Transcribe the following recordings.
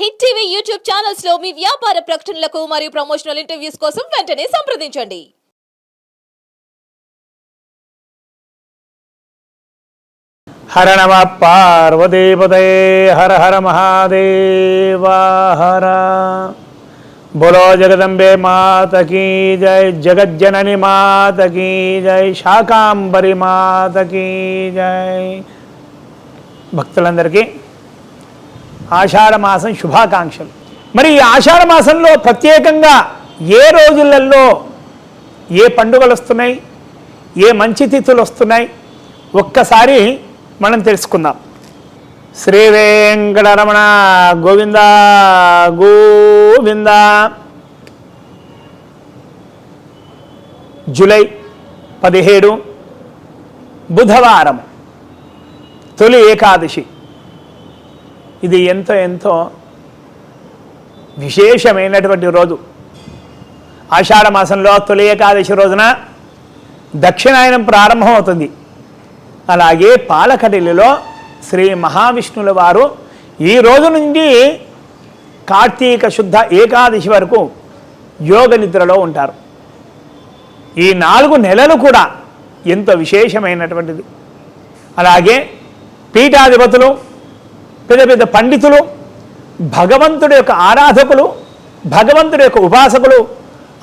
Hit TV YouTube ఛానల్స్లో మీ వ్యాపార ప్రకటనలకు మరియు ప్రమోషనల్ ఇంటర్వ్యూస్ కోసం వెంటనే సంప్రదించండి. హర నమ పార్వతీపతే హర హర మహాదేవ హర. బోలో జగదంబే మాతకి జై జగజ్జనని మాత కీ జై శాకాంబరి మాతకి జై. భక్తులందరికీ ఆషాఢమాసం శుభాకాంక్షలు. మరి ఈ ఆషాఢమాసంలో ప్రత్యేకంగా ఏ రోజులలో ఏ పండుగలు వస్తున్నాయి? ఏ మంచి తిథులు వస్తున్నాయి? ఒక్కసారి మనం తెలుసుకుందాం. శ్రీ వెంకటరమణ గోవింద గోవింద. జూలై పదిహేడు బుధవారం తొలి ఏకాదశి. ఇది ఎంతో ఎంతో విశేషమైనటువంటి రోజు. ఆషాఢ మాసంలో తొలి ఏకాదశి రోజున దక్షిణాయనం ప్రారంభమవుతుంది. అలాగే పాలకటిలిలో శ్రీ మహావిష్ణుల వారు ఈ రోజు నుండి కార్తీక శుద్ధ ఏకాదశి వరకు యోగ నిద్రలో ఉంటారు. ఈ నాలుగు నెలలు కూడా ఎంతో విశేషమైనటువంటిది. అలాగే పీఠాధిపతులు పెద్ద పెద్ద పండితులు భగవంతుడి యొక్క ఆరాధకులు భగవంతుడి యొక్క ఉపాసకులు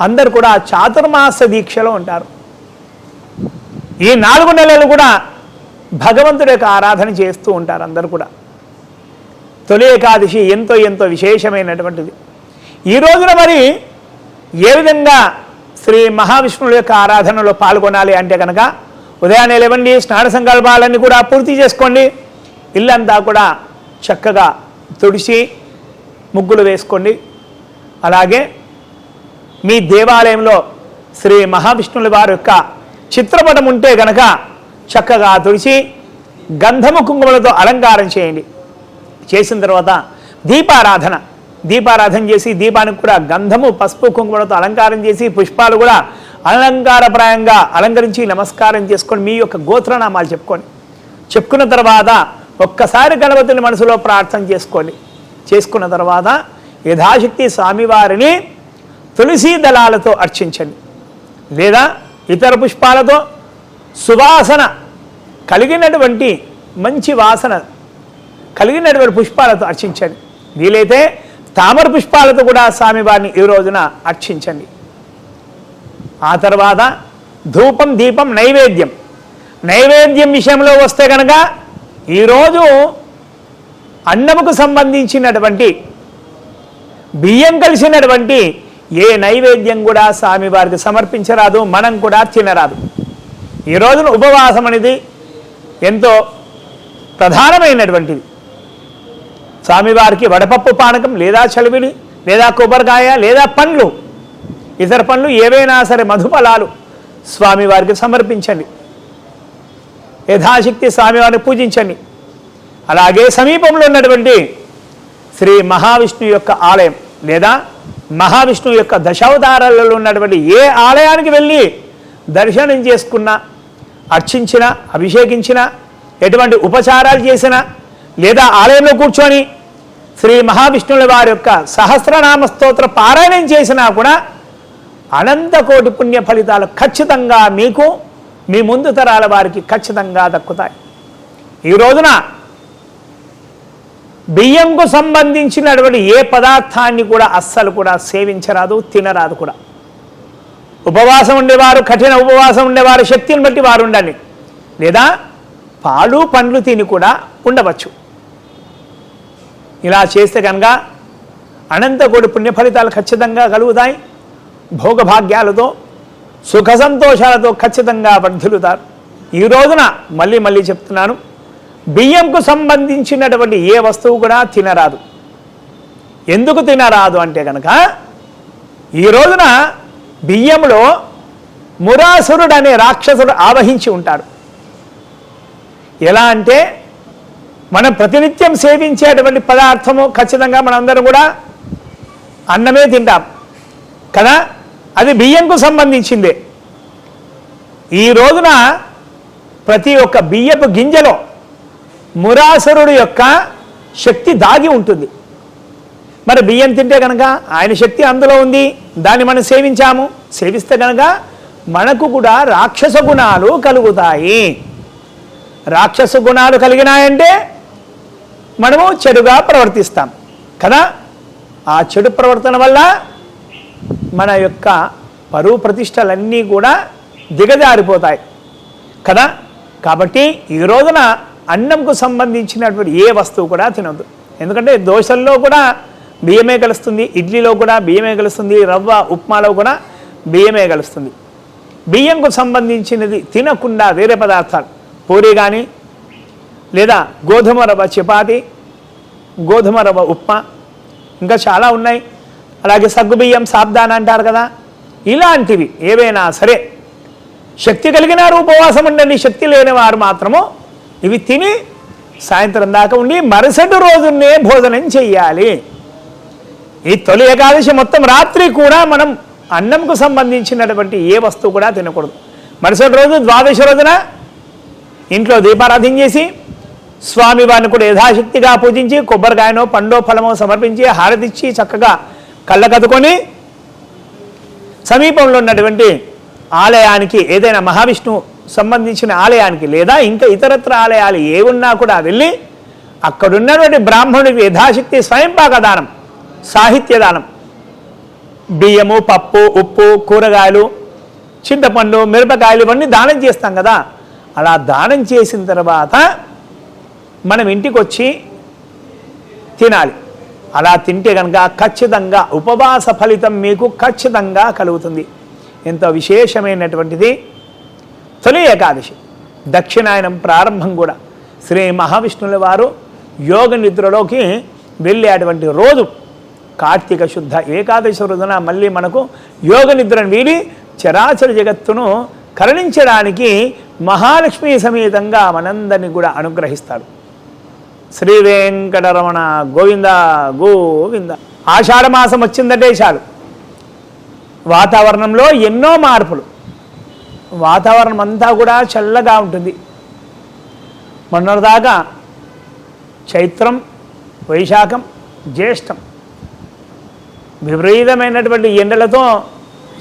అందరు కూడా చాతుర్మాస దీక్షలో ఉంటారు. ఈ నాలుగు నెలలు కూడా భగవంతుడి యొక్క ఆరాధన చేస్తూ ఉంటారు అందరు కూడా. తొలి ఏకాదశి ఎంతో ఎంతో విశేషమైనటువంటిది. ఈ రోజున మరి ఏ విధంగా శ్రీ మహావిష్ణువుల యొక్క ఆరాధనలో పాల్గొనాలి అంటే కనుక ఉదయాన్నే లేవండి స్నాన సంకల్పాలన్నీ కూడా పూర్తి చేసుకోండి ఇల్లంతా కూడా చక్కగా తుడిచి ముగ్గులు వేసుకోండి. అలాగే మీ దేవాలయంలో శ్రీ మహావిష్ణువుల వారి యొక్క చిత్రపటం ఉంటే గనక చక్కగా తుడిచి గంధము కుంకుమలతో అలంకారం చేయండి. చేసిన తర్వాత దీపారాధన దీపారాధన చేసి దీపానికి కూడా గంధము పసుపు కుంకుమలతో అలంకారం చేసి పుష్పాలు కూడా అలంకారప్రాయంగా అలంకరించి నమస్కారం చేసుకొని మీ యొక్క గోత్రనామాలు చెప్పుకోండి. చెప్పుకున్న తర్వాత ఒక్కసారి గణపతిని మనసులో ప్రార్థన చేసుకోండి చేసుకున్న తర్వాత యథాశక్తి స్వామివారిని తులసీ దళాలతో అర్చించండి. లేదా ఇతర పుష్పాలతో సువాసన కలిగినటువంటి మంచి వాసన కలిగినటువంటి పుష్పాలతో అర్చించండి. వీలైతే తామర పుష్పాలతో కూడా స్వామివారిని ఈ రోజున అర్చించండి. ఆ తర్వాత ధూపం దీపం నైవేద్యం. నైవేద్యం విషయంలో వస్తే కనుక ఈరోజు అన్నముకు సంబంధించినటువంటి బియ్యం కలిసినటువంటి ఏ నైవేద్యం కూడా స్వామివారికి సమర్పించరాదు మనం కూడా తినరాదు. ఈ రోజున ఉపవాసం అనేది ఎంతో ప్రధానమైనటువంటిది. స్వామివారికి వడపప్పు పానకం లేదా చలివిడి లేదా కొబ్బరికాయ లేదా పండ్లు ఇతర పండ్లు ఏవైనా సరే మధుఫలాలు స్వామివారికి సమర్పించండి. యథాశక్తి స్వామివారిని పూజించండి. అలాగే సమీపంలో ఉన్నటువంటి శ్రీ మహావిష్ణువు యొక్క ఆలయం లేదా మహావిష్ణువు యొక్క దశావతారాలలో ఉన్నటువంటి ఏ ఆలయానికి వెళ్ళి దర్శనం చేసుకున్నా అర్చించిన అభిషేకించిన ఎటువంటి ఉపచారాలు చేసినా లేదా ఆలయంలో కూర్చొని శ్రీ మహావిష్ణువుల వారి యొక్క సహస్రనామ స్తోత్ర పారాయణం చేసినా కూడా అనంత కోటి పుణ్య ఫలితాలు ఖచ్చితంగా మీకు మీ ముందు తరాల వారికి ఖచ్చితంగా దక్కుతాయి. ఈ రోజున బియ్యంకు సంబంధించినటువంటి ఏ పదార్థాన్ని కూడా అస్సలు కూడా సేవించరాదు తినరాదు కూడా. ఉపవాసం ఉండేవారు కఠిన ఉపవాసం ఉండేవారు శక్తిని బట్టి వారు ఉండాలి. లేదా పాలు పండ్లు తిని కూడా ఉండవచ్చు. ఇలా చేస్తే కనుక అనంతకోటి పుణ్యఫలితాలు పుణ్య ఫలితాలు ఖచ్చితంగా కలుగుతాయి. భోగభాగ్యాలతో సుఖ సంతోషాలతో ఖచ్చితంగా వర్ధిల్లుతారు. ఈ రోజున మళ్ళీ మళ్ళీ చెప్తున్నాను బియ్యంకు సంబంధించినటువంటి ఏ వస్తువు కూడా తినరాదు. ఎందుకు తినరాదు అంటే కనుక ఈ రోజున బియ్యంలో మురాసురుడు అనే రాక్షసుడు ఆవహించి ఉంటాడు. ఎలా అంటే మనం ప్రతినిత్యం సేవించేటువంటి పదార్థము ఖచ్చితంగా మనందరం కూడా అన్నమే తింటాం. కదా? అది బియ్యంకు సంబంధించిందే. ఈ రోజున ప్రతి ఒక్క బియ్యపు గింజలో మురాసురుడు యొక్క శక్తి దాగి ఉంటుంది. మరి బియ్యం తింటే కనుక ఆయన శక్తి అందులో ఉంది దాన్ని మనం సేవించాము. సేవిస్తే కనుక మనకు కూడా రాక్షస గుణాలు కలుగుతాయి. రాక్షస గుణాలు కలిగినాయంటే మనము చెడుగా ప్రవర్తిస్తాం. కదా? ఆ చెడు ప్రవర్తన వల్ల మన యొక్క పరువు ప్రతిష్టలన్నీ కూడా దిగజారిపోతాయి. కదా? కాబట్టి ఈ రోజున అన్నంకు సంబంధించినటువంటి ఏ వస్తువు కూడా తినొద్దు. ఎందుకంటే దోశల్లో కూడా బియ్యమే కలుస్తుంది ఇడ్లీలో కూడా బియ్యమే కలుస్తుంది రవ్వ ఉప్మాలో కూడా బియ్యమే కలుస్తుంది. బియ్యంకు సంబంధించినది తినకుండా వేరే పదార్థాలు పూరి కానీ లేదా గోధుమ రవ్వ చపాతి గోధుమ రవ్వ ఉప్మా ఇంకా చాలా ఉన్నాయి. అలాగే సగ్గుబియ్యం సాబ్దాన అంటారు కదా? ఇలాంటివి ఏవైనా సరే శక్తి కలిగిన ఉపవాసం ఉండండి శక్తి లేని వారు మాత్రము ఇవి తిని సాయంత్రం దాకా ఉండి మరుసటి రోజునే భోజనం చెయ్యాలి. ఈ తొలి ఏకాదశి మొత్తం రాత్రి కూడా మనం అన్నంకు సంబంధించినటువంటి ఏ వస్తువు కూడా తినకూడదు. మరుసటి రోజు ద్వాదశి రోజున ఇంట్లో దీపారాధన చేసి స్వామి వారిని కూడా యథాశక్తిగా పూజించి కొబ్బరికాయనో పండో ఫలమో సమర్పించి హారతిచ్చి చక్కగా కళ్ళకద్దుకొని సమీపంలో ఉన్నటువంటి ఆలయానికి ఏదైనా మహావిష్ణు సంబంధించిన ఆలయానికి లేదా ఇంకా ఇతరత్ర ఆలయాలు ఏ ఉన్నా కూడా వెళ్ళి అక్కడున్నటువంటి బ్రాహ్మణుడికి యథాశక్తి స్వయంపాక దానం సాహిత్య దానం బియ్యము పప్పు ఉప్పు కూరగాయలు చింతపండు మిరపకాయలు ఇవన్నీ దానం చేస్తాం కదా. అలా దానం చేసిన తర్వాత మనం ఇంటికి వచ్చి తినాలి. అలా తింటే కనుక ఖచ్చితంగా ఉపవాస ఫలితం మీకు ఖచ్చితంగా కలుగుతుంది. ఎంతో విశేషమైనటువంటిది? తొలి ఏకాదశి. దక్షిణాయనం ప్రారంభం కూడా. శ్రీ మహావిష్ణువుల వారు యోగ నిద్రలోకి వెళ్ళేటువంటి రోజు. కార్తీక శుద్ధ ఏకాదశి రోజున మళ్ళీ మనకు యోగ నిద్రను వీడి చరాచర జగత్తును కరణించడానికి మహాలక్ష్మి సమేతంగా మనందరినీ కూడా అనుగ్రహిస్తాడు. శ్రీ వెంకటరమణ గోవింద గోవింద. ఆషాఢమాసం వచ్చిందంటే చాలు. వాతావరణంలో ఎన్నో మార్పులు. వాతావరణం అంతా కూడా చల్లగా ఉంటుంది. మొన్నటిదాకా చైత్రం వైశాఖం జ్యేష్టం విపరీతమైనటువంటి ఎండలతో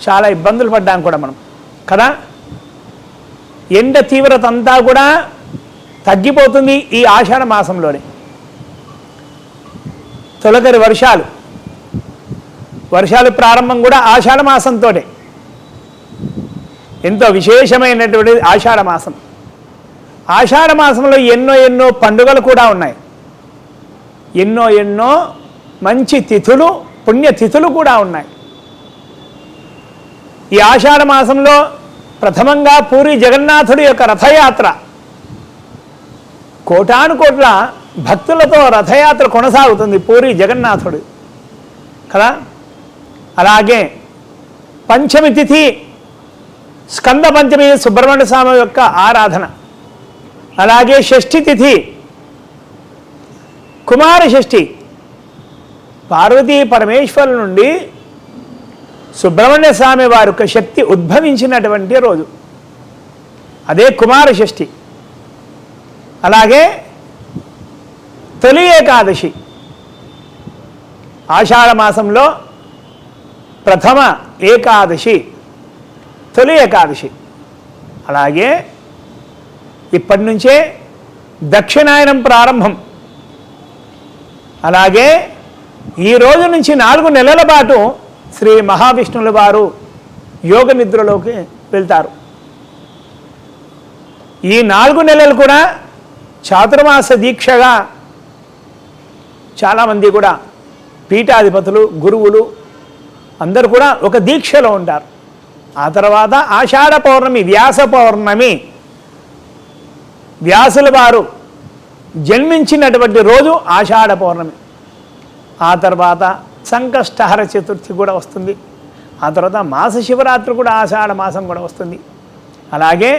చాలా ఇబ్బందులు పడ్డాం కూడా మనం. కదా? ఎండ తీవ్రత అంతా కూడా తగ్గిపోతుంది ఈ ఆషాఢ మాసంలోనే. తొలకరి వర్షాలు. వర్షాలు ప్రారంభం కూడా ఆషాఢ మాసంతోనే. ఎంతో విశేషమైనటువంటి ఆషాఢ మాసం. ఆషాఢ మాసంలో ఎన్నో ఎన్నో పండుగలు కూడా ఉన్నాయి. ఎన్నో ఎన్నో మంచి తిథులు పుణ్యతిథులు కూడా ఉన్నాయి. ఈ ఆషాఢ మాసంలో ప్రథమంగా పూరి జగన్నాథుడి యొక్క రథయాత్ర కోటాను కోట్ల భక్తులతో రథయాత్ర కొనసాగుతుంది పూరి జగన్నాథుడు. కదా? అలాగే పంచమి తిథి స్కంద పంచమి సుబ్రహ్మణ్య స్వామి యొక్క ఆరాధన. అలాగే షష్ఠి తిథి కుమార షష్ఠి. పార్వతీ పరమేశ్వరుల నుండి సుబ్రహ్మణ్య స్వామి వారి యొక్క శక్తి ఉద్భవించినటువంటి రోజు. అదే కుమార షష్ఠి. అలాగే తొలి ఏకాదశి. ఆషాఢ మాసంలో ప్రథమ ఏకాదశి తొలి ఏకాదశి. అలాగే ఇప్పటి నుంచే దక్షిణాయనం ప్రారంభం. అలాగే ఈ రోజు నుంచి నాలుగు నెలల పాటు శ్రీ మహావిష్ణువుల వారు యోగ నిద్రలోకి వెళ్తారు. ఈ నాలుగు నెలలు కూడా చాతుర్మాస దీక్షగా చాలామంది కూడా పీఠాధిపతులు గురువులు అందరూ కూడా ఒక దీక్షలో ఉంటారు. ఆ తర్వాత ఆషాఢ పౌర్ణమి వ్యాస పౌర్ణమి. వ్యాసుల వారు జన్మించినటువంటి రోజు ఆషాఢ పౌర్ణమి. ఆ తర్వాత సంకష్టహర చతుర్థి కూడా వస్తుంది. ఆ తర్వాత మాస శివరాత్రి కూడా ఆషాఢ మాసం కూడా వస్తుంది. అలాగే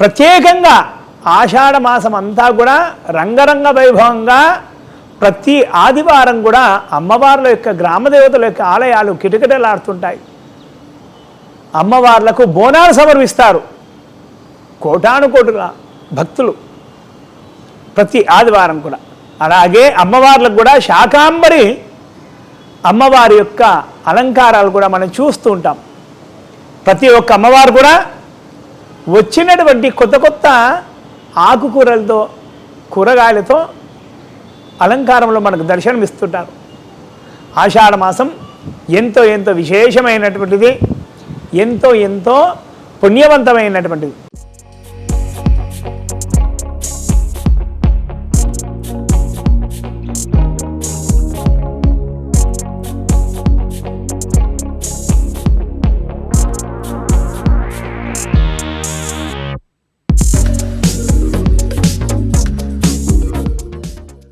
ప్రత్యేకంగా ఆషాఢ మాసం అంతా కూడా రంగరంగ వైభవంగా ప్రతి ఆదివారం కూడా అమ్మవార్ల యొక్క గ్రామదేవతల యొక్క ఆలయాలు కిటకిటలాడుతుంటాయి. అమ్మవార్లకు బోనాలు సమర్పిస్తారు. కోటాను కోటుల భక్తులు ప్రతి ఆదివారం కూడా. అలాగే అమ్మవార్లకు కూడా శాకాంబరి అమ్మవారి యొక్క అలంకారాలు కూడా మనం చూస్తూ ఉంటాం. ప్రతి ఒక్క అమ్మవారు కూడా వచ్చినటువంటి కొత్త కొత్త ఆకుకూరలతో కూరగాయలతో అలంకారంలో మనకు దర్శనమిస్తుంటారు ఆషాఢ మాసం ఎంతో ఎంతో విశేషమైనటువంటిది ఎంతో ఎంతో పుణ్యవంతమైనటువంటిది.